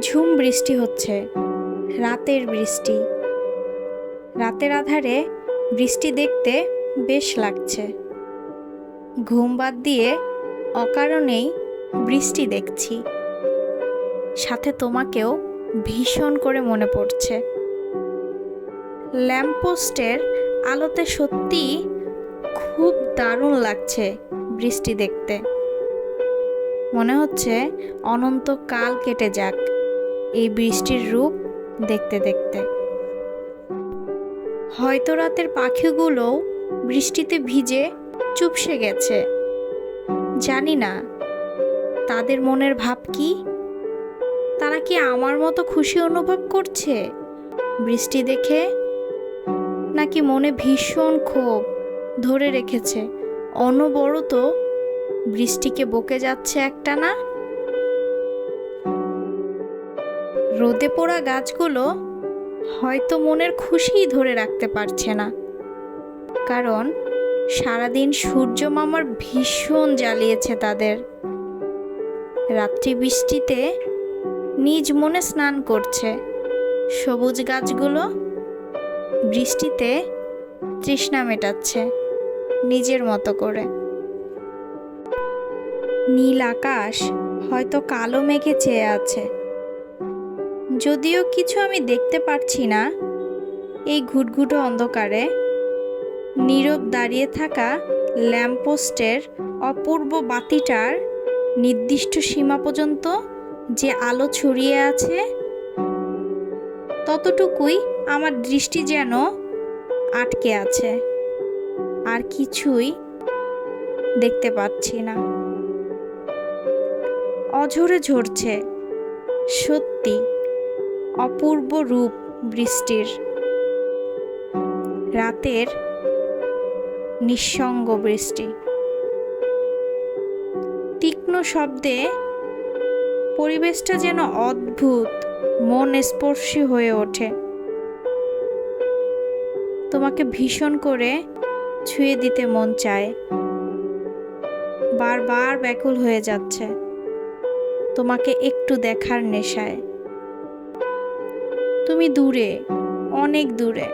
ঝুম বৃষ্টি হচ্ছে, রাতের বৃষ্টি। রাতের আধারে বৃষ্টি দেখতে বেশ লাগছে। ঘুম বাদ দিয়ে অকারণেই বৃষ্টি দেখছি। সাথে তোমাকেও ভীষণ করে মনে পড়ছে। ল্যাম্পপোস্টের আলোতে সত্যি খুব দারুণ লাগছে বৃষ্টি দেখতে। মনে হচ্ছে অনন্তকাল কেটে যাক। এই বৃষ্টির রূপ দেখতে দেখতে। হয়তো রাতের পাখিগুলোও বৃষ্টিতে ভিজে চুপসে গেছে। জানি না, তাদের মনের ভাব কি? তারা কি আমার মতো খুশি অনুভব করছে বৃষ্টি দেখে? নাকি মনে ভীষণ ক্ষোভ ধরে রেখেছে? অনবরত বৃষ্টিকে বকে যাচ্ছে একটা না রোদে পোড়া গাছগুলো হয়তো মনের খুশিই ধরে রাখতে পারছে না। কারণ সারাদিন সূর্য মামার ভীষণ জ্বালিয়েছে তাদের। রাত্রি বৃষ্টিতে নিজ মনে স্নান করছে। সবুজ গাছগুলো বৃষ্টিতে তৃষ্ণা মেটাচ্ছে নিজের মতো করে। নীল আকাশ হয়তো কালো মেঘে চেয়ে আছে। যদিও কিছু আমি দেখতে পারছি না। এই ঘুটঘুটো অন্ধকারে নীরব দাঁড়িয়ে থাকা ল্যাম্পপোস্টের অপূর্ব বাতিটার নির্দিষ্ট সীমা পর্যন্ত যে আলো ছড়িয়ে আছে, ততটুকুই আমার দৃষ্টি যেন আটকে আছে। আর কিছুই দেখতে পাচ্ছি না। অঝরে ঝরছে, সত্যি। অপূর্ব রূপ বৃষ্টির। রাতের নিঃসঙ্গ বৃষ্টি। তীক্ষ্ণ শব্দে পরিবেশটা যেন অদ্ভুত, মন স্পর্শী হয়ে ওঠে। তোমাকে ভীষণ করে ছুঁয়ে দিতে মন চায়। বারবার ব্যাকুল হয়ে যাচ্ছে। তোমাকে একটু দেখার নেশায়। তুমি দূরে অনেক দূরে।